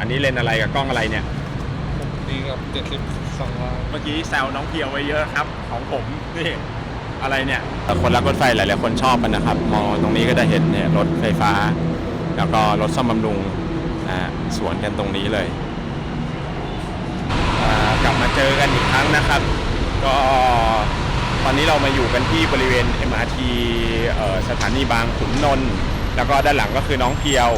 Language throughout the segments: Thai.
อันนี้เลนส์อะไรกับกล้องอะไรเนี่ยดีกับเจ็ดสิบสองล้านเมื่อกี้แซวน้องเพียวไว้เยอะครับ ของผมนี่อะไรเนี่ยคนรักรถไฟหลายๆคนชอบกันนะครับ มองตรงนี้ก็จะเห็นเนี่ยรถไฟฟ้า แล้วก็รถซ่อมบำรุงอ่าสวนกันตรงนี้เลยอ่ากลับมาเจอกันอีกครั้งนะครับ ก็ตอนนี้เรามาอยู่กันที่บริเวณ MRT เอ่อสถานีบางขุนนนท์แล้วก็ด้านหลังก็คือน้องเพียว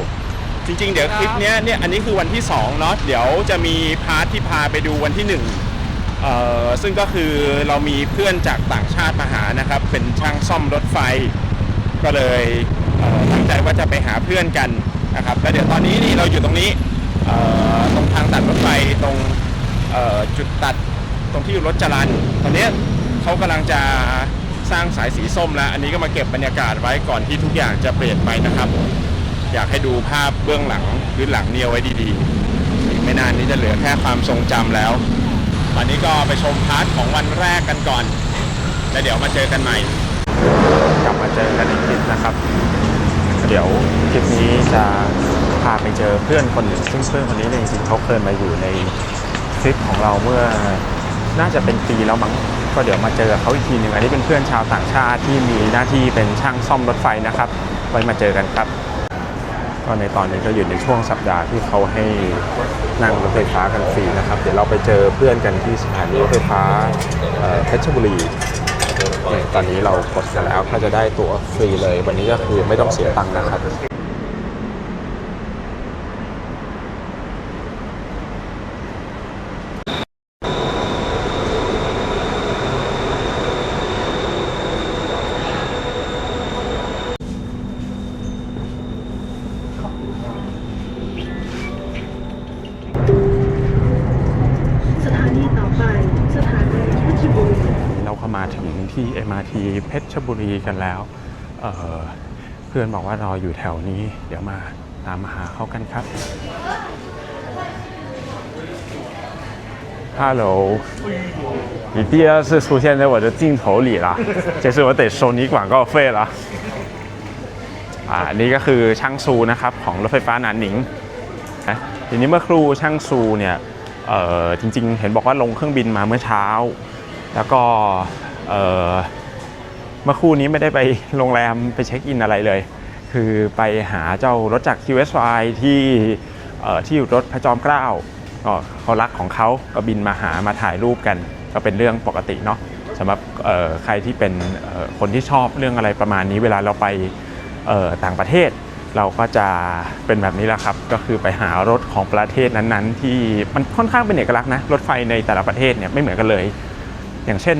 จริงๆ เดี๋ยวคลิปเนี้ยเนี่ยอันนี้คือวันที่2เนาะเดี๋ยวจะมีพาร์ทที่พาไปดูวันที่ 1เอ่อซึ่งก็คือเรามีเพื่อนจากต่างชาติมาหานะครับ เป็นช่างซ่อมรถไฟ ก็เลยเอ่อตั้งใจว่าจะไปหาเพื่อนกันนะครับแล้วเดี๋ยวตอนนี้นี่เราอยู่ตรงนี้เอ่อตรงทางตัดรถไฟตรงเอ่อจุดตัดตรงที่รถจรันตอนเนี้ยเขากำลังจะสร้างสายสีส้มแล้ว อันนี้ก็มาเก็บบรรยากาศไว้ก่อนที่ทุกอย่างจะเปลี่ยนไปนะครับ อยากให้ดูภาพเบื้องหลังพื้นหลังเนี่ยไว้ดีๆอีกไม่นานนี้จะเหลือแค่ความทรงจำแล้ววันนี้ก็ไปชมพาร์ทของวันแรกกันก่อน แล้วเดี๋ยวมาเจอกันใหม่ กลับมาเจอกันอีกทีนะครับ เดี๋ยวคลิปนี้จะพาไปเจอเพื่อนคนหนึ่งซึ่งเพื่อนคนนี้เนี่ยจริงๆเขาเคยมาอยู่ในคลิปของเราเมื่อน่าจะเป็นปีแล้วมั้งก็เดี๋ยวมาเจอเขาอีกทีหนึ่งอันนี้เป็นเพื่อนชาวต่างชาติที่มีหน้าที่เป็นช่างซ่อมรถไฟนะครับ ไว้มาเจอกันครับ ก็ในตอนนี้ก็อยู่ในช่วงสัปดาห์ที่เขาให้นั่งรถไฟฟ้ากันฟรีนะครับ เดี๋ยวเราไปเจอเพื่อนกันที่สถานีรถไฟฟ้าเพชรบุรีเนี่ยตอนนี้เรากดแล้วถ้าจะได้ตั๋วฟรีเลย วันนี้ก็คือไม่ต้องเสียตังค์นะครับ กันแล้วเอ่อเพื่อนบอกว่ารออยู่แถวนี้ เดี๋ยวมาตามมาหาเขากันครับฮัลโหล你第二次出现在我的镜头里啦，就是我得收你广告费了。อ่านี่ก็คือช่างซูนะครับของรถไฟฟ้าหนานหนิงนะทีนี้เมื่อครูช่างซูเนี่ยเอ่อจริงๆ เห็นบอกว่าลงเครื่องบินมาเมื่อเช้า แล้วก็เอ่อเ มื่อคู่นี้ไม่ได้ไปโรงแรมไปเช็คอินอะไรเลย คือไปหาเจ้ารถจาก QSY ที่ที่อยู่รถพระจอมเกล้าก็เขารักของเขาก็บินมาหามาถ่ายรูปกัน ก็เป็นเรื่องปกติเนาะสำหรับใครที่เป็นคนที่ชอบเรื่องอะไรประมาณนี้ เวลาเราไปต่างประเทศ เราก็จะเป็นแบบนี้แหละครับ ก็คือไปหารถของประเทศนั้นๆ ที่มันค่อนข้างเป็นเอกลักษณ์นะรถไฟในแต่ละประเทศเนี่ยไม่เหมือนกันเลย อย่างเช่น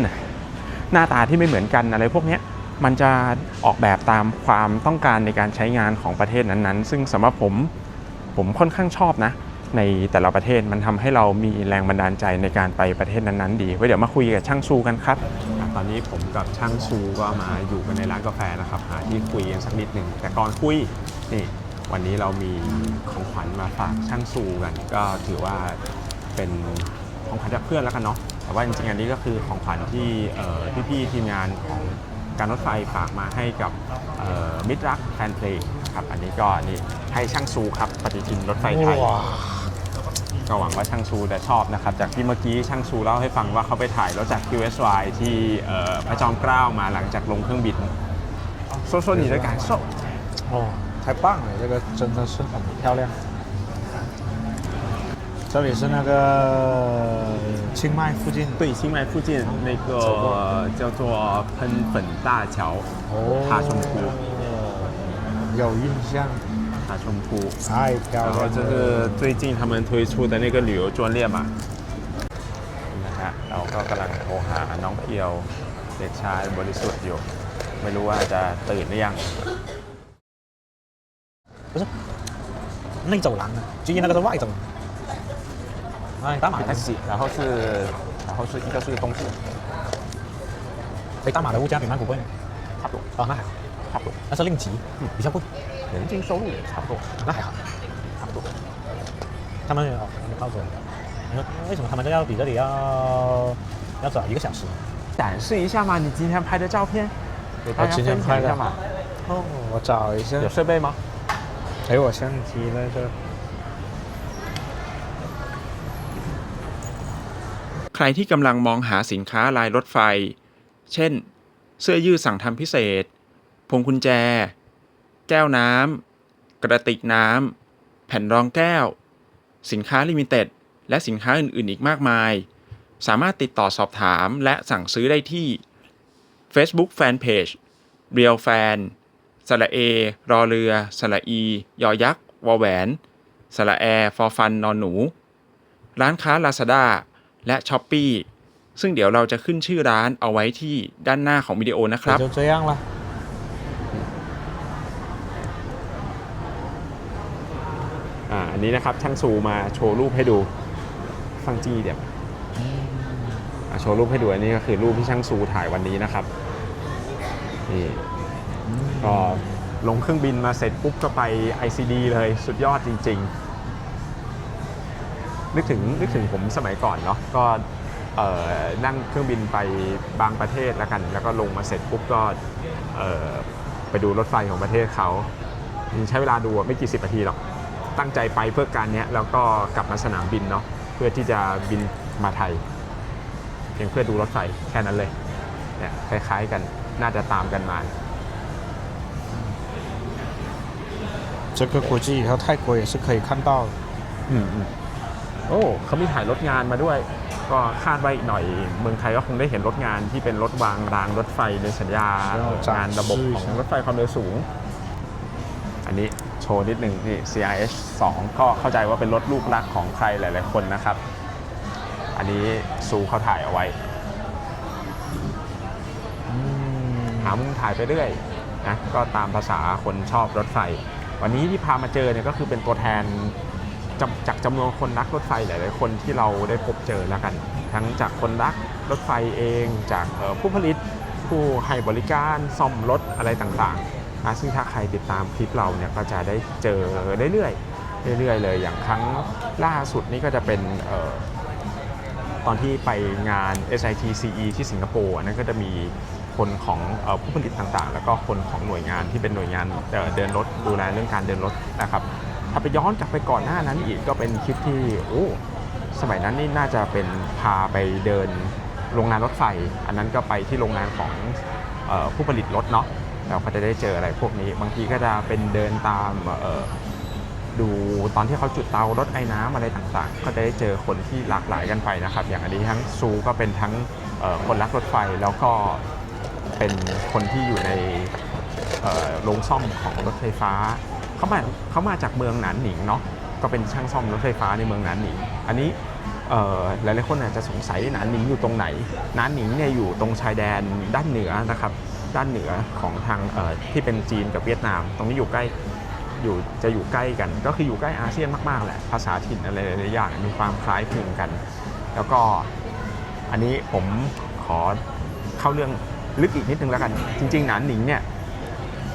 หน้าตาที่ไม่เหมือนกันอะไรพวกนี้มันจะออกแบบตามความต้องการในการใช้งานของประเทศนั้นๆ ซึ่งสำหรับผมผมค่อนข้างชอบนะ ในแต่ละประเทศมันทำให้เรามีแรงบันดาลใจในการไปประเทศนั้นๆ ดีไว้เดี๋ยวมาคุยกับช่างซูกันครับ ตอนนี้ผมกับช่างซูก็มาอยู่กันในร้านกาแฟนะครับหาที่คุยกันสักนิดหนึ่งแต่ก่อนคุยนี่วันนี้เรามีของขวัญมาฝากช่างซูกัน ก็ถือว่าเป็นของขวัญจากเพื่อนแล้วกันเนาะ แต่ว่าจริงๆอันนี้ก็คือของขวัญที่เอ่อพี่ๆทีมงานของการรถไฟฝากมาให้กับเอ่อมิตรรักแฟนเพลงครับอันนี้ก็นี่ให้ช่างซูครับปฏิทินรถไฟไทย ก็หวังว่าช่างชูจะชอบนะครับ จากที่เมื่อกี้ช่างชูเล่าให้ฟังว่าเขาไปถ่ายรถจาก QSY ที่เอ่อพระจอมเกล้ามาหลังจากลงเครื่องบินโซโซ你的感受哦，太棒了，这个真的是很漂亮。 这里是那个清迈附近，对清迈附近那走过个叫做喷粉大桥哦，塔ชมพู 有印象，塔ชมพู太漂亮了。然后这是最近他们推出的那个旅游专列嘛นะฮะเราก็กำลังโทรหาน้องเพียวเด็กชายบริสุทธิ์อยู่ ไม่รู้ว่าจะตื่นหรือยัง 内走廊的，最近那个是外走廊。 哎，大马的开始，然后是，然后是一个是东部，哎，大马的物价比曼谷贵吗？差不多，哦，那还好，差不多，那是令吉，比较贵，人均收入也差不多，那还好，差不多。他们哦，他们告诉我，你说为什么他们这要比这里要要早一个小时？展示一下嘛，你今天拍的照片，给大我家今天拍的分享一下嘛。哦，我找一下，有设备吗？哎，我相机在这。 รที่กำลังมองหาสินค้าลายรถไฟ เช่น เสื้อยืดสั่งทำพิเศษ พวงกุญแจ แก้วน้ำ กระติกน้ำ แผ่นรองแก้ว สินค้าลิมิเต็ด และสินค้าอื่น ๆ อีกมากมาย สามารถติดต่อสอบถามและสั่งซื้อได้ที่ Facebook Fanpage Real Fan สระเอ รอเรือ สระอี ยอยักษ์ วอแหวน สระแอ ฟอฟัน นอนหนู ร้านค้า Lazada และ s h อ p e e ซึ่งเดี๋ยวเราจะขึ้นชื่อร้านเอาไว้ที่ด้านหน้าของวิดีโอนะครับจะย่างละอ่าอันนี้นะครับช่างซูมาโชว์รูปให้ดูฟังจี้เดี๋ยวโชว์รูปให้ดูอันนี้ก็คือรูปที่ช่างซูถ่ายวันนี้นะครับนี่ก็ลงเครื่องบินมาเสร็จปุ๊บก็ไป ICD เลยสุดยอดจริง ๆ นึกถึงนึกถึงผมสมัยก่อนเนาะก็เอ่อนั่งเครื่องบินไปบางประเทศแล้วกัน แล้วก็ลงมาเสร็จปุ๊บก็เอ่อไปดูรถไฟของประเทศเขาใช้เวลาดูอะไม่กี่สิบนาทีหรอก ตั้งใจไปเพื่อการเนี้ยแล้วก็กลับมาสนามบินเนาะเพื่อที่จะบินมาไทย เพียงเพื่อดูรถไฟแค่นั้นเลยเนี่ยคล้ายๆกันน่าจะตามกันมา 这个估计以后泰国也是可以看到的。 อืมอืม โอ้เขามีถ่ายรถงานมาด้วย ก็คาดว่าอีกหน่อย เมืองไทยก็คงได้เห็นรถงานที่เป็นรถวางรางรถไฟในสัญญาแล้วจากงานระบบของรถไฟความเร็วสูง อันนี้โชว์นิดหนึ่งนี่ CRS 2ก็เข้าใจว่าเป็นรถลูกรักของใครหลาย ๆ คนนะครับ อันนี้ซูเขาถ่ายเอาไว้หามุมถ่ายไปเรื่อยนะก็ตามภาษาคนชอบรถไฟ วันนี้ที่พามาเจอเนี่ยก็คือเป็นตัวแทน จำจากจำนวนคนรักรถไฟหลาย ๆ คนที่เราได้พบเจอแล้วกัน ทั้งจากคนรักรถไฟเอง จากผู้ผลิตผู้ให้บริการซ่อมรถอะไรต่างๆซึ่งถ้าใครติดตามคลิปเราเนี่ยก็จะได้เจอเรื่อยๆเรื่อยๆเลยอย่างครั้งล่าสุดนี่ก็จะเป็นออตอนที่ไปงาน SITCE ที่สิงคโปร์นนั้นก็จะมีคนของผู้ผลิตต่างๆ แล้วก็คนของหน่วยงานที่เป็นหน่วยงานเดินรถดูแลเรื่องการเดินรถนะครับ ถ้าไปย้อนกลับไปก่อนหน้านั้นอีกก็เป็นคลิปที่โอ้สมัยนั้นนี่น่าจะเป็นพาไปเดินโรงงานรถไฟ อันนั้นก็ไปที่โรงงานของออผู้ผลิตรถเนาะเราก็จะได้เจออะไรพวกนี้ บางทีก็จะเป็นเดินตามดูตอนที่เขาจุดเตารถไอ้น้ำอะไรต่างๆ ก็จะได้เจอคนที่หลากหลายกันไปนะครับ อย่างอันนี้ทั้งซูก็เป็นทั้งคนรักรถไฟแล้วก็เป็นคนที่อยู่ในโรงซ่อมของรถไฟฟ้า เขามาเขามาจากเมืองหนานหนิงเนาะก็เป็นช่างซ่อมรถไฟฟ้าในเมืองหนานหนิง อันนี้เอ่อหลายๆคนอาจจะสงสัยหนานหนิงอยู่ตรงไหนหนานหนิงเนี่ยอยู่ตรงชายแดนด้านเหนือนะครับด้านเหนือของทางที่เป็นจีนกับเวียดนาม ตรงนี้อยู่ใกล้อยู่จะอยู่ใกล้กัน ก็คืออยู่ใกล้อาเซียนมากๆแหละภาษาถิ่นอะไรหลายอย่างมีความคล้ายคลึงกัน แล้วก็อันนี้ผมขอเข้าเรื่องลึกอีกนิดนึงแล้วกัน จริงๆหนานหนิงเนี่ย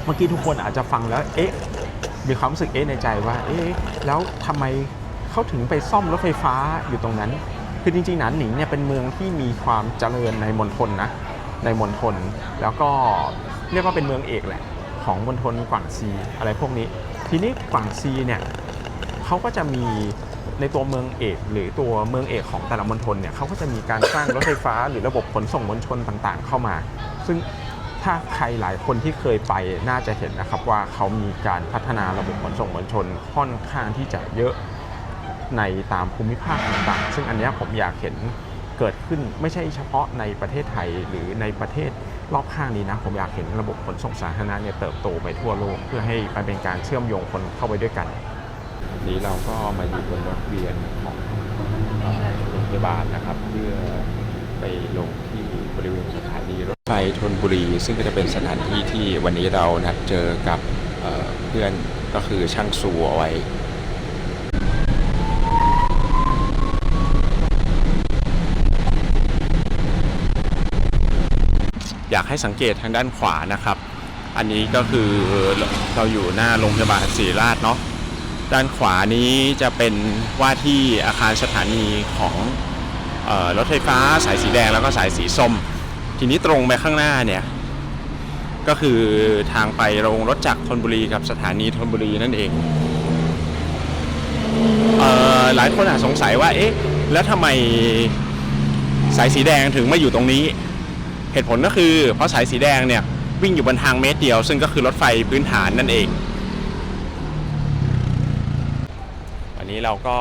เมื่อกี้ทุกคนอาจจะฟังแล้ว เอ๊ะ มีความรู้สึกเอ๊ะในใจว่าเอ๊ะแล้วทำไมเขาถึงไปซ่อมรถไฟฟ้าอยู่ตรงนั้น คือจริงๆหนานหนิงเนี่ยเป็นเมืองที่มีความเจริญในมณฑลนะในมณฑลแล้วก็เรียกว่าเป็นเมืองเอกแหละของมณฑลกวางซีอะไรพวกนี้ ทีนี้กวางซีเนี่ยเขาก็จะมีในตัวเมืองเอกหรือตัวเมืองเอกของแต่ละมณฑลเนี่ยเขาก็จะมีการสร้างรถไฟฟ้าหรือระบบขนส่งมวลชนต่างๆ เข้ามา ซึ่ง ถ้าใครหลายคนที่เคยไปน่าจะเห็นนะครับว่าเขามีการพัฒนาระบบขนส่งมวลชนค่อนข้างที่จะเยอะในตามภูมิภาคต่างๆ ซึ่งอันนี้ผมอยากเห็นเกิดขึ้นไม่ใช่เฉพาะในประเทศไทยหรือในประเทศรอบข้างนี้นะ ผมอยากเห็นระบบขนส่งสาธารณะเนี่ยเติบโตไปทั่วโลก เพื่อให้มันเป็นการเชื่อมโยงคนเข้าไปด้วยกันนี้เราก็มาอยู่บนรถเวียนของโรงพยาบาลนะครับ เพื่อไปลงที่บริเวณสถา รถไฟธนบุรี ซึ่งก็จะเป็นสถานที่ที่วันนี้เรานัดเจอกับเเพื่อนก็คือช่างซูเอาไว้อยากให้สังเกตทางด้านขวานะครับ อันนี้ก็คือเราอยู่หน้าโรงพยาบาลศรีราชเนาะ ด้านขวานี้จะเป็นว่าที่อาคารสถานีของออรถไฟฟ้าสายสีแดงแล้วก็สายสีส้ม ทีนี้ตรงไปข้างหน้าเนี่ย ก็คือทางไปโรงรถจักรธนบุรีกับสถานีธนบุรีนั่นเองเออหลายคนอาจสงสัยว่าเอ๊ะแล้วทำไมสายสีแดงถึงมาอยู่ตรงนี้ เหตุผลก็คือ เพราะสายสีแดงเนี่ยวิ่งอยู่บนทางเมตรเดียว ซึ่งก็คือรถไฟพื้นฐานนั่นเอง วันนี้เราก็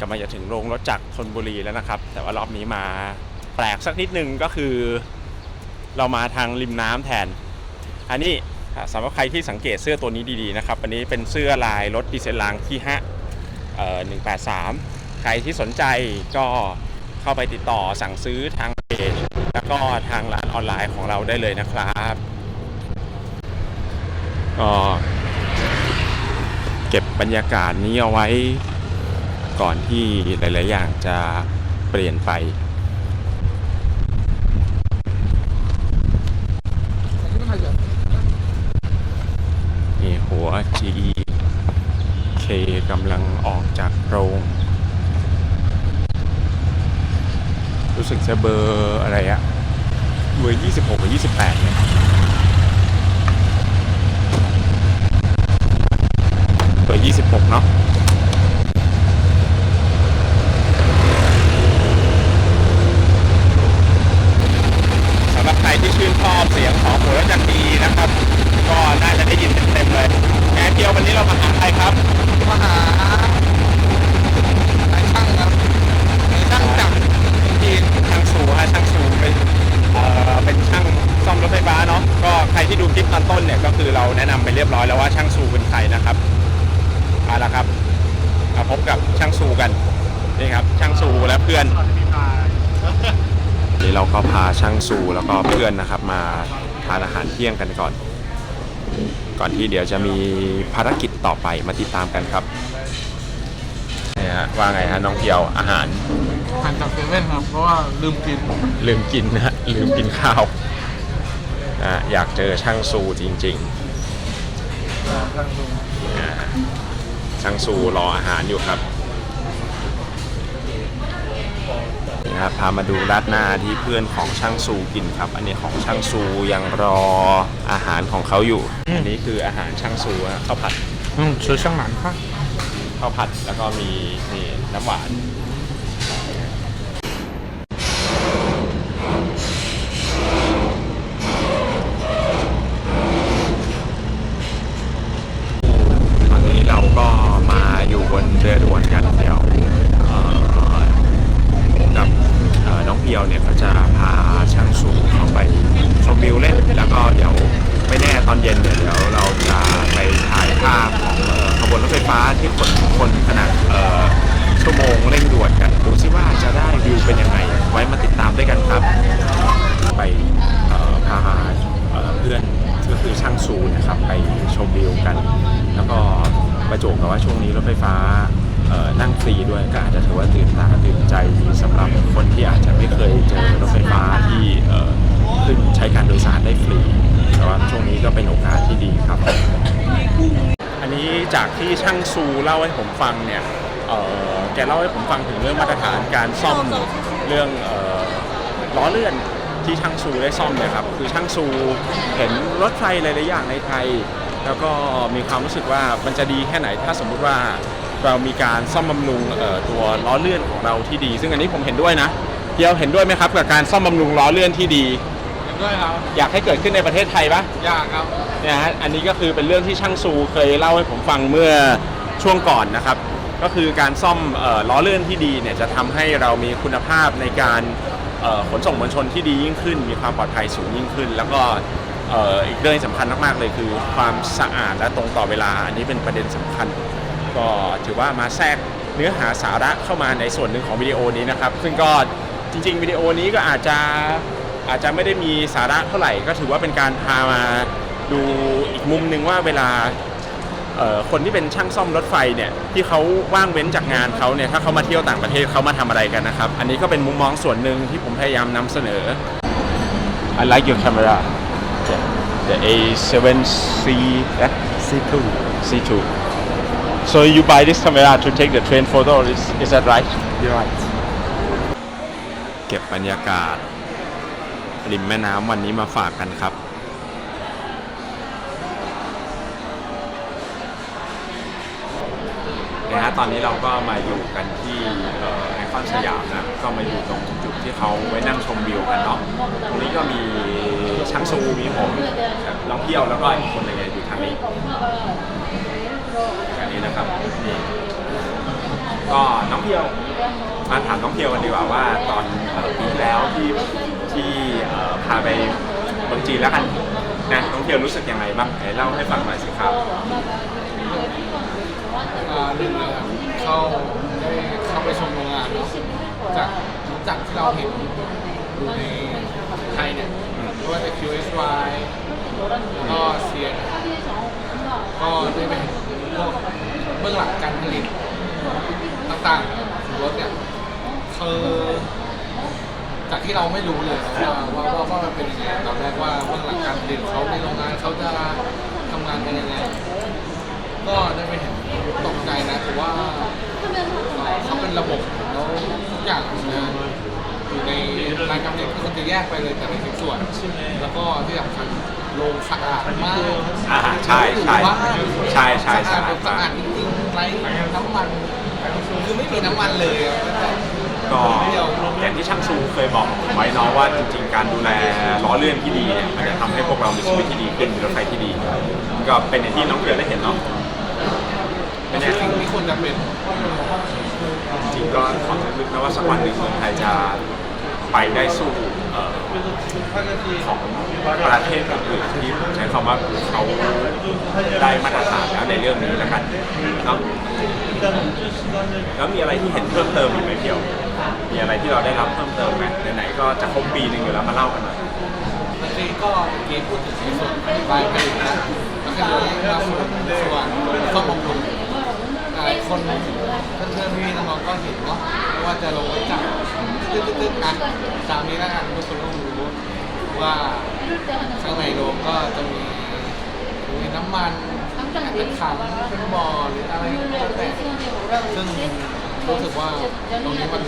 กำลังจะถึงโรงรถจักรธนบุรีแล้วนะครับ แต่ว่ารอบนี้มา ปลกสักนิดนึงก็คือเรามาทางริมน้ำแทน อันนี้สำหรับใครที่สังเกตเสื้อตัวนี้ดีๆนะครับ อันนี้เป็นเสื้อลายรถดีเซลลางที่ฮะเอ่อ183ใครที่สนใจก็เข้าไปติดต่อสั่งซื้อทางเพจแล้วก็ทางร้านออนไลน์ของเราได้เลยนะครับก็เก็บบรรยากาศนี้เอาไว้ก่อนที่หลาย ๆ อย่างจะเปลี่ยนไป นี่ หัว GE K กำลังออกจากโรง รู้สึกจะเบอร์อะไรอะเบอร์26หรือ28เนี่ยเบอร์26เนาะสำหรับใครที่ชื่นชอบเสียงของหัวรถจักรดีนะครับ ก็น่าจะได้ยินเต็มๆเลย แงเที่ยววันนี้เรามาหาใครครับมาหานายช่างครับนายช่างจักรจีนช่างสูฮะช่างสูเป็นเอ่อเป็นช่างซ่อมรถไฟฟ้าเนาะก็ใครที่ดูคลิปตอนต้นเนี่ยก็คือเราแนะนำไปเรียบร้อยแล้วว่าช่างสูเป็นใครนะครับเอาละครับมาพบกับช่างสูกันนี่ครับช่างสูและเพื่อนนี่เราก็พาช่างสูแล้วก็เพื่อนนะครับมาทานอาหารเที่ยงกันก่อน ก่อนที่เดี๋ยวจะมีภารกิจต่อไปมาติดตามกันครับนี่ฮะว่าไงฮะน้องเพียวอาหารหันจากเซเว่นครับ เพราะว่าลืมกิน ลืมกินนะฮะลืมกินข้าวนะอยากเจอช่างซูจริงๆนะช่างซูรออาหารอยู่ครับ นี่ครับพามาดูราดหน้าที่เพื่อนของช่างซูกินครับ อันนี้ของช่างซูยังรออาหารของเขาอยู่ อันนี้คืออาหารช่างซูฮะข้าวผัด 嗯，吃香南饭。 ข้าวผัดแล้วก็มีนี่น้ำหวาน กับว่าช่วงนี้รถไฟฟ้านั่งฟรีด้วยก็อาจจะถือว่าตื่นตาตื่นใจดีสำหรับคนที่อาจจะไม่เคยเจอรถไฟฟ้าที่ขึ้นใช้การโดยสารได้ฟรี แต่ว่าช่วงนี้ก็เป็นโอกาสที่ดีครับ อันนี้จากที่ช่างซูเล่าให้ผมฟังเนี่ยแกเล่าให้ผมฟังถึงเรื่องมาตรฐานการซ่อมเรื่องออล้อเลื่อนที่ช่างซูได้ซ่อมเนี่ยครับคือช่างซูเห็นรถไฟหลายๆอย่างในไทย แล้วก็มีความรู้สึกว่ามันจะดีแค่ไหนถ้าสมมุติว่าเรามีการซ่อมบำรุงเอ่อตัวล้อเลื่อนของเราที่ดี ซึ่งอันนี้ผมเห็นด้วยนะเดียวเห็นด้วยไหมครับกับการซ่อมบำรุงล้อเลื่อนที่ดีเห็นด้วยครับอยากให้เกิดขึ้นในประเทศไทยปะยากครับเนี่ยฮะอันนี้ก็คือเป็นเรื่องที่ช่างซูเคยเล่าให้ผมฟังเมื่อช่วงก่อนนะครับ ก็คือการซ่อมเอ่อล้อเลื่อนที่ดีเนี่ยจะทำให้เรามีคุณภาพในการเอ่อขนส่งมวลชนที่ดียิ่งขึ้น มีความปลอดภัยสูงยิ่งขึ้น แล้วก็เอ่ออีกเรื่องที่สำคัญมากๆเลยคือความสะอาดและตรงต่อเวลาอันนี้เป็นประเด็นสำคัญ ก็ถือว่ามาแทรกเนื้อหาสาระเข้ามาในส่วนหนึ่งของวิดีโอนี้นะครับ ซึ่งก็จริง ๆ วิดีโอนี้ก็อาจจะอาจจะไม่ได้มีสาระเท่าไหร่ ก็ถือว่าเป็นการพามาดูอีกมุมหนึ่งว่าเวลาคนที่เป็นช่างซ่อมรถไฟเนี่ยที่เขาว่างเว้นจากงานเขาเนี่ยถ้าเขามาเที่ยวต่างประเทศเขามาทำอะไรกันนะครับ อันนี้ก็เป็นมุมมองส่วนหนึ่งที่ผมพยายามนำเสนอ I like your camera the A7C eh? C2 C2 so you buy this camera to take the train photo is is that right You're right เก็บบรรยากาศ ริมแม่น้ำวันนี้มาฝากกันครับนะฮะตอนนี้เราก็มาอยู่กันที่เอ่อคอนสยามนะ ก็มาอยู่ตรงจุดที่เขาไว้นั่งชมวิวกันเนาะ ตรงนี้ก็มี ช่างซูมีผมน้องเที่ยวแล้วก็อีกคนหนึงเนี่ยอยู่ทางนี้ทางนี้นะครับนี่ก็น้องเที่ยวมาถามน้องเที่ยวกันดีกว่าว่าตอนเอ่อปีที่แล้วที่ที่เอ่อพาไปเมืองจีนแล้วกันนะน้องเที่ยวรู้สึกยังไงบ้างไหนเล่าให้ฟังหน่อยสิครับ อ่าหนึ่งเลยครับเข้าได้เข้าไปชมโรงงานเนาะจากจากที่เราเห็นอยู่ในไทยเนี่ย ไม่ว่าจะ QSY แล้วก็เซียนก็ได้ไปเห็นพวกเบื้องหลังการผลิตต่างๆของรถเนี่ยคือจากที่เราไม่รู้เลยว่าว่าว่าว่ามันเป็นยังไงตอนแรกว่าเบื้องหลังการผลิตเขาในโรงงานเขาจะทำงานกันยังไงก็ได้ไปเห็นตกใจนะถือว่าเขาเป็นระบบแล้วทุกอย่างน อยู่ในรายการเรียนคือมันจะแยกไปเลยแต่ละชิ้นส่วน แล้วก็ที่สำคัญโรงสะอาดมากอ่าใช่ใช่ใช่ใช่สะอาดสะอาดจริงๆไร้น้ำมัน คือไม่มีน้ำมันเลยก็อย่างที่ช่างซูเคยบอกผมไว้เนาะว่าจริง ๆ การดูแลล้อเลื่อนที่ดีเนี่ยมันจะทำให้พวกเรามีชีวิตที่ดีขึ้นมีรถไฟที่ดี ก็เป็นอย่างที่น้องเกียวได้เห็นเนาะเป็นอย่างที่ควรจะเป็นจริงก็ขอลึกนะว่าสักวันหนึ่งเมืองไทยจะ ไปได้สู้เอ่อของประเทศอื่นๆที่ผมใช้คำว่าเขาได้มาตรฐานแล้วในเรื่องนี้แล้วกันเนาะแล้วมีอะไรที่เห็นเพิ่มเติมอีกไหมเพียว มีอะไรที่เราได้รับเพิ่มเติมไหมไหนๆก็จะครบปีหนึ่งอยู่แล้วมาเล่ากันหน่อยเมื่อกี้ก็เกพูดถึงในส่วนปลายผลิตนะก็คือเรื่องมาส่วนส่วนซ่อมบำรุง หลายคนเพื่อนๆพี่ๆน้องๆก็เห็นเนาะไม่ว่าจะลงไว้จากตึ๊ดๆๆอะตามนี้แล้วกันทุกคนต้องรู้ว่าข้างในโรงก็จะมีมีน้ำมันเป็นถังเป็นบ่อหรืออะไรก็แล้วแต่ซึ่งรู้สึกว่าตรงนี้มัน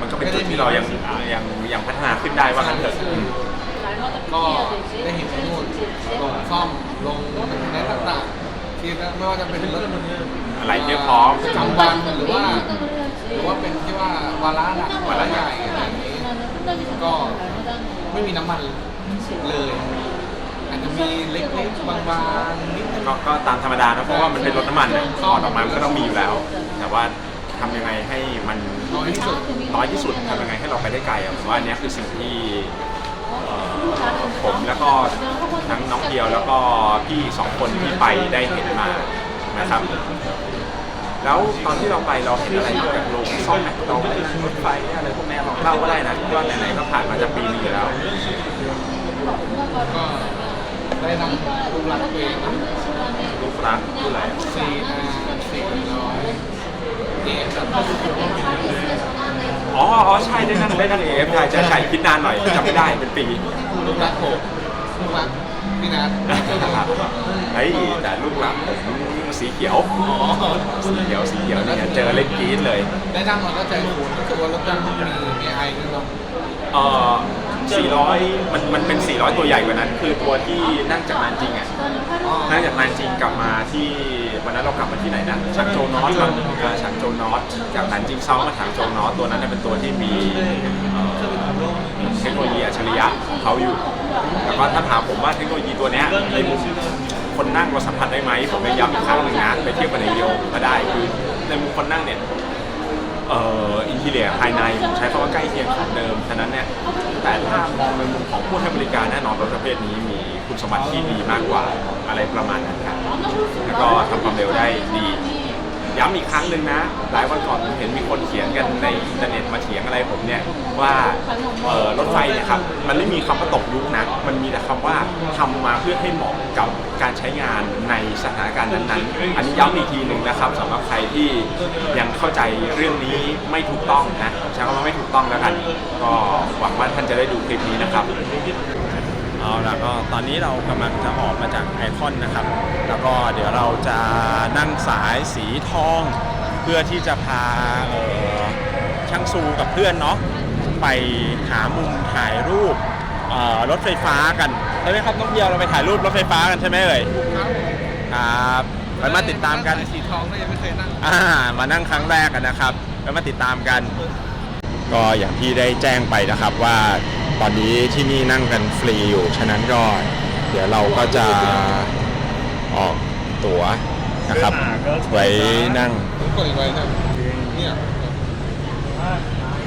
มันก็เป็นจุดที่เรายังยังยังพัฒนาขึ้นได้ว่ากันเถอะอืมก็ได้เห็นที่นู่นลงซ่อมลงในต่างๆที่ไม่ว่าจะเป็นรถ อะไรที่พร้อมประจำวันหรือว่า หรือว่าเป็นที่ว่าวาระหนักวาระใหญ่อะไรอย่างนี้ก็ไม่มีน้ำมันเลยอาจจะมีเล็กๆบางๆนิดนึงก็ก็ตามธรรมดานะเพราะว่ามันเป็นรถน้ำมันเนี่ยถอดออกมามันก็ต้องมีอยู่แล้ว แต่ว่าทำยังไงให้มันน้อยที่สุดน้อยที่สุดทำยังไงให้เราไปได้ไกลอะผมว่าอันเนี้ยคือสิ่งที่เอ่อผมแล้วก็ทั้งน้องเดียวแล้วก็พี่สองคนที่ไปได้เห็นมานะครับ แล้วตอนที่เราไปเราเห็นอะไรนอกจากโรงซ่อมไหมเราไปนั่งรถไฟอะไรพวกเนี้ยลองเล่าก็ได้นะก็ไหนๆก็ผ่านมาจะปีหนึงอยู่แล้วก็ได้นำรูปลักษณ์ตัวเองนะลูกรักผู้ไหลสี่อาสี่ร้อยนี่แบบอ๋ออ๋อใช่ได้นั่งได้นั่งเอฟใช่จะใช่คิดนานหน่อยจำไม่ได้เป็นปีรูปลักษณ์ผมรูปลักษณ์พี่นัทเฮ้ยแต่ลูกหลังผม สีเขียวสีเขียวสีเขียวเนี่ยเจอเล่นกรีดเลยได้นั่งมันก็ใจฟูรู้สึกว่ารถนั่งมันมีมีไอด้วยเนาะเอ่อ400 มันมันเป็น 400 ตัวใหญ่กว่านั้น คือตัวที่นั่งจากนานจริงอะ นั่งจากนานจริงกลับมาที่วันนั้นเรากลับมาที่ไหนนะฉางโจนอตครับเอ่อฉางโจนอตจากนานจริงเซามาฉางโจนอตตัวนั้นเป็นตัวที่มีเทคโนโลยีอัจฉริยะของเขาอยู่แต่ว่าถ้าถามผมว่าเทคโนโลยีตัวนี้ในมุมคนนั่งเราสัมผัสได้ไหมผมไม่ย้ำอีกครั้งหนึ่งนะไปเทียบกับในวิดีโอก็ได้คือในมุมคนนั่งเนี่ยเอ่ออินทีเรียภายในผมใช้คำว่าใกล้เคียงของเดิมฉะนั้นเนี่ยแต่ถ้ามองในมุมของผู้ให้บริการแน่นอนรถประเภทนี้ สมบัติที่ดีมากกว่าอะไรประมาณนั้นครับแล้วก็ทำความเร็วได้ดี ย้ำอีกครั้งหนึ่งนะ หลายวันก่อนผมเห็นมีคนเขียนกันในอินเทอร์เน็ตมาเถียงอะไรผมเนี่ยว่าเออรถไฟเนี่ยครับมันไม่มีคำว่าตกยุคนะ มันมีแต่คำว่าทำมาเพื่อให้เหมาะกับการใช้งานในสถานการณ์นั้นๆ อันนี้ย้ำอีกทีหนึ่งนะครับสำหรับใครที่ยังเข้าใจเรื่องนี้ไม่ถูกต้องนะใช้คำว่าไม่ถูกต้องแล้วกัน ก็หวังว่าท่านจะได้ดูคลิปนี้นะครับ เอาละก็ตอนนี้เรากำลังจะออกมาจากไอคอนนะครับ แล้วก็เดี๋ยวเราจะนั่งสายสีทอง เพื่อที่จะพาเอ่อช่างซูกับเพื่อนเนาะไปหามุมถ่ายรูปเอ่อรถไฟฟ้ากันใช่ไหมครับน้องเพียวเราไปถ่ายรูปรถไฟฟ้ากันใช่ไหมเอ่ยครับครับไปมาติดตามกันสีทองก็ยังไม่เคยนั่งอ่ามานั่งครั้งแรกกันนะครับแล้วมาติดตามกัน ก็อย่างที่ได้แจ้งไปนะครับว่า ตอนนี้ที่นี่นั่งกันฟรีอยู่ ฉะนั้นก็เดี๋ยวเราก็จะออกตั๋วนะครับ ไว้นั่งกดอีกไว้นะเนี่ย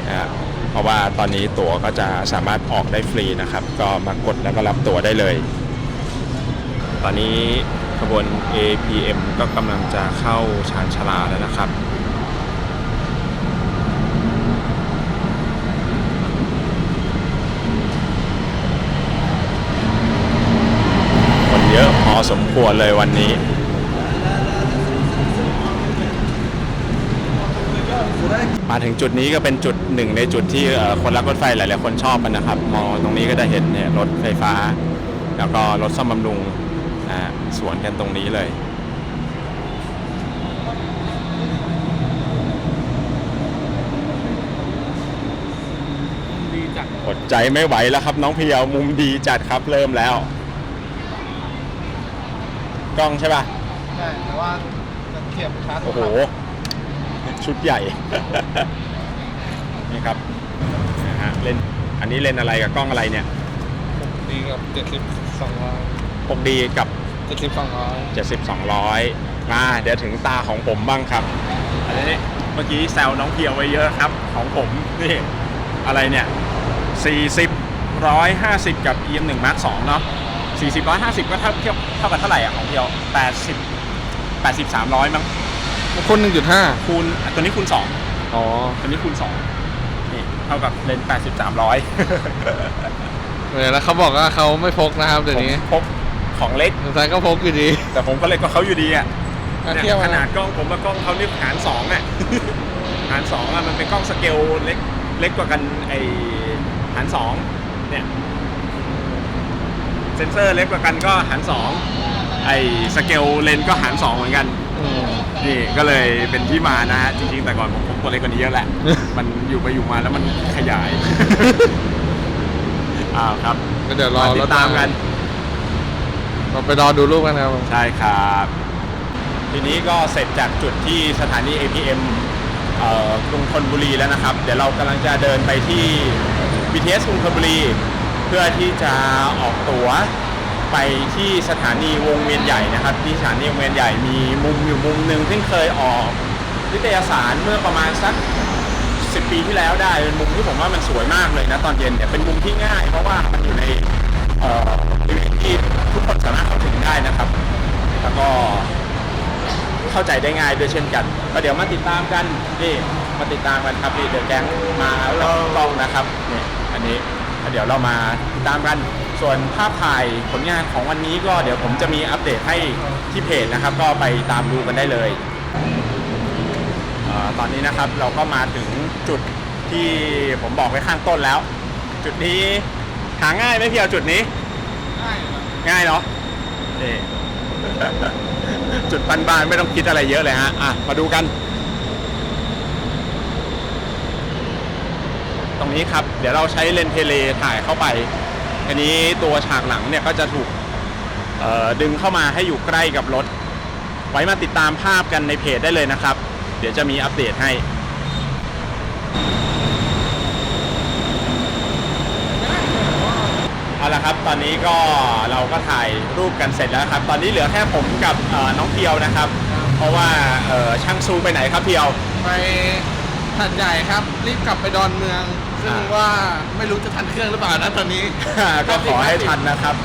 นะฮะเพราะว่าตอนนี้ตั๋วก็จะสามารถออกได้ฟรีนะครับ ก็มากดแล้วก็รับตั๋วได้เลย ตอนนี้ขบวน APM ก็กำลังจะเข้าชานชาลาแล้วนะครับ คนเยอะ พอสมควรเลยวันนี้มาถึงจุดนี้ก็เป็นจุดหนึ่งในจุดที่เอ่อคนรักรถไฟหลาย ๆ คนชอบกันนะครับ มองตรงนี้ก็จะเห็นเนี่ยรถไฟฟ้า แล้วก็รถซ่อมบำรุงอ่าสวนกันตรงนี้เลยดีจัดอดใจไม่ไหวแล้วครับน้องเพียวมุมดีจัดครับเริ่มแล้ว กล้องใช่ป่ะ ใช่แต่ว่าจะเทียบช้าโอ้โห ชุดใหญ่ นี่ครับนะฮะเล่นอันนี้เล่นอะไรกับกล้องอะไรเนี่ย ดีกับเจ็ดสิบสองร้อย 6D กับ เจ็ดสิบสองร้อย70 200มาเดี๋ยวถึงตาของผมบ้างครับ อันนี้เมื่อกี้แซวน้องเพียวไว้เยอะครับ ของผมนี่อะไรเนี่ย 40 150 กับ EM 1 Mark 2เนาะ 40 150ก็เท่าเทียบเท่ากับเท่าไหร่อะของเพียว80 80 300มั้งคนหนึ่งจุดห้าคูณอะตัวนี้คูณ2อ๋อ ตัวนี้คูณ2นี่เท่ากับเลนส์80 300เออแล้วเขาบอกว่าเขาไม่พกนะครับเดี๋ยวนี้ผมพกของเล็กสุดท้ายก็พกอยู่ดี แต่ผมก็เล็กกว่าเขาอยู่ดีอะอะเนี่ยเทียบขมานาดกล้องผมกับกล้องเขานี่หารสองอะหารสองอะมันเป็นกล้องสเกลเล็กเล็กกว่ากันไอหารสองเนี่ยเซนเซอร์เล็กกว่ากันก็หารสองไอสเกลเลนส์ก็หารสองเหมือนกันอืมนี่ก็เลยเป็นที่มานะฮะจริงๆแต่ก่อนผมผมตัวเล็กกว่านี้เยอะแหละ มันอยู่ไปอยู่มาแล้วมันขยาย อ้าวครับก็เดี๋ยวรอมาติรดถตามกัน เราไปรอดูรูปกันครับใช่ครับ ทีนี้ก็เสร็จจากจุดที่สถานี APM เอ่อกรุงธนบุรีแล้วนะครับ เดี๋ยวเรากำลังจะเดินไปที่ BTS กรุงธนบุรีเพื่อที่จะออกตั๋วไปที่สถานีวงเวียนใหญ่นะครับ ที่สถานีวงเวียนใหญ่มีมุมอยู่มุมหนึ่งที่เคยออกนิตยสารเมื่อประมาณสัก10ปีที่แล้วได้เป็นมุมที่ผมว่ามันสวยมากเลยนะตอนเย็นเนี่ยเป็นมุมที่ง่าย เพราะว่ามันอยู่ในบริเวณที่ทุกคนสามารถเข้าถึงได้นะครับ แล้วก็เข้าใจได้ง่ายด้วยเช่นกันก็เดี๋ยวมาติดตามกันนี่มาติดตามกันครับนี่เดอะแกงมาแล้วกล้องนะครับนี่อันนี้ เดี๋ยวเรามาติดตามกัน ส่วนภาพถ่ายผลงานของวันนี้ก็เดี๋ยวผมจะมีอัปเดตให้ที่เพจนะครับ ก็ไปตามดูกันได้เลยเออตอนนี้นะครับเราก็มาถึงจุดที่ผมบอกไว้ข้างต้นแล้ว จุดนี้หาง่ายไหมพี่เอาจุดนี้ ง่ายเนาะนี่ จุดบานๆไม่ต้องคิดอะไรเยอะเลยฮะอะมาดูกัน ตรง นี้ครับ เดี๋ยวเราใช้เลนเทเลถ่ายเข้าไปอันนี้ตัวฉากหลังเนี่ยก็จะถูกดึงเข้ามาให้อยู่ใกล้กับรถ ไว้มาติดตามภาพกันในเพจได้เลยนะครับ เดี๋ยวจะมีอัปเดตให้เอาละครับ ตอนนี้ก็เราก็ถ่ายรูปกันเสร็จแล้วครับ ตอนนี้เหลือแค่ผมกับน้องเพียวนะครับ เพราะว่าช่างซูไปไหนครับเพียว ไปหัดใหญ่ครับ รีบกลับไปดอนเมือง ซึ่งอ่าว่าไม่รู้จะทันเครื่องหรือเปล่านะตอนนี้ ก็ขอให้ทันนะครับ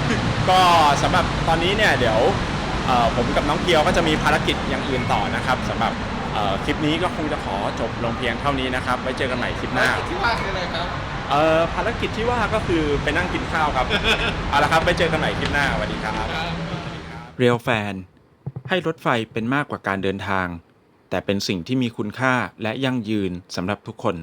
ก็สำหรับตอนนี้เนี่ยเดี๋ยวเอ่อผมกับน้องเพียวก็จะมีภารกิจอย่างอื่นต่อนะครับสำหรับเอ่อคลิปนี้ก็คงจะขอจบลงเพียงเท่านี้นะครับ ไว้เจอกันใหม่คลิปหน้า ที่ว่าคืออะไรครับ เอ่อภารกิจที่ว่าก็คือไปนั่งกินข้าวครับ เอาละครับไปเจอกันใหม่คลิปหน้าสวัสดีครับ เรียวแฟน ให้รถไฟเป็นมากกว่าการเดินทาง แต่เป็นสิ่งที่มีคุณค่าและยั่งยืนสำหรับทุกคน